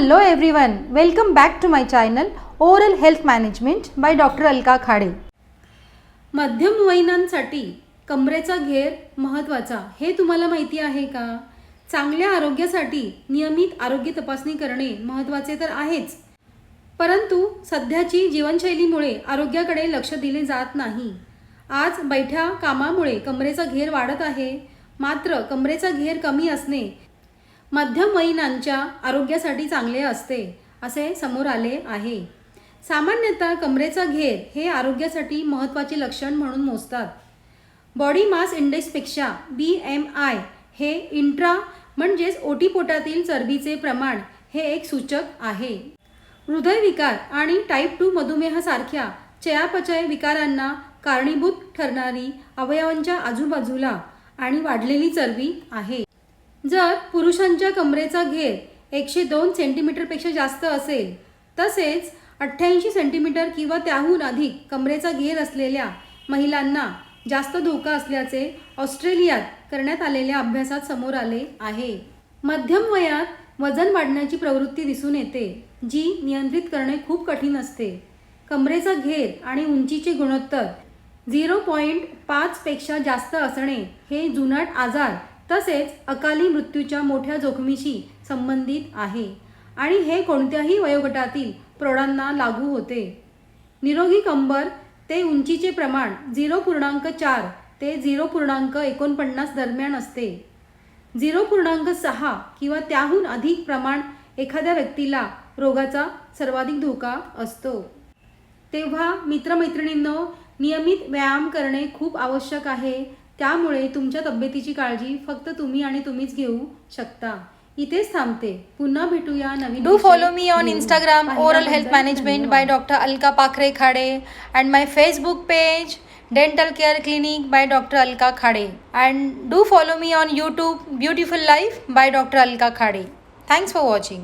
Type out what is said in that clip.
Hello everyone, welcome back to my channel oral health management by doctor Alka Khade मध्यमवयीनांसाठी कमरेचा घेर महत्त्वाचा हे तुम्हाला माहिती आहे का? चांगल्या आरोग्यासाठी नियमित आरोग्य तपासणी करणे महत्त्वाचे तर आहेच. परंतु सध्याची जीवनशैलीमुळे आरोग्याकडे लक्ष दिले जात नाही. आज बैठ्या कामामुळे कमरेचा घेर वाढत आहे. मात्र कमरेचा घेर कमी असणे मध्यम वयीनांच्या आरोग्यासाठी चांगले असते असे समोर आले आहे. सामान्यतः कमरेचा घेर हे आरोग्यासाठी महत्त्वाचे लक्षण म्हणून मोजतात. बॉडी मास इंडेक्सपेक्षा बी एम आय हे इंट्रा म्हणजेच ओटीपोटातील चरबीचे प्रमाण हे एक सूचक आहे. हृदयविकार आणि टाईप टू मधुमेहासारख्या चयापचय विकारांना कारणीभूत ठरणारी अवयवांच्या आजूबाजूला आणि वाढलेली चरबी आहे. जर पुरुषांच्या कमरेचा घेर एकशे दोन सेंटीमीटरपेक्षा जास्त असेल तसेच अठ्ठ्याऐंशी सेंटीमीटर किंवा त्याहून अधिक कमरेचा घेर असलेल्या महिलांना जास्त धोका असल्याचे ऑस्ट्रेलियात करण्यात आलेल्या अभ्यासात समोर आले आहे. मध्यम वयात वजन वाढण्याची प्रवृत्ती दिसून येते जी नियंत्रित करणे खूप कठीण असते. कमरेचा घेर आणि उंचीचे गुणोत्तर झिरो पॉईंट पाचपेक्षा जास्त असणे हे जुनाट आजार तसेच अकाली मृत्यूच्या मोठ्या जोखमीशी संबंधित आहे. आणि हे कोणत्याही वयोगटातील प्रौढांना लागू होते. निरोगी कंबर ते उंचीचे प्रमाण झिरो पूर्णांक चार ते झिरो पूर्णांक एकोणपन्नास दरम्यान असते. झिरो पूर्णांक सहा किंवा त्याहून अधिक प्रमाण एखाद्या व्यक्तीला रोगाचा सर्वाधिक धोका असतो. तेव्हा मित्रमैत्रिणींनो नियमित व्यायाम करणे खूप आवश्यक आहे. त्यामुळे तुमच्या तब्येतीची काळजी फक्त तुम्ही आणि तुम्हीच घेऊ शकता. इथेच थांबते. पुन्हा भेटूया नवीन do follow me on Instagram oral health management by doctor Alka Pakhare Khade and my Facebook page dental care clinic by doctor Alka Khade. And do follow me on YouTube beautiful life by doctor Alka Khade. Thanks for watching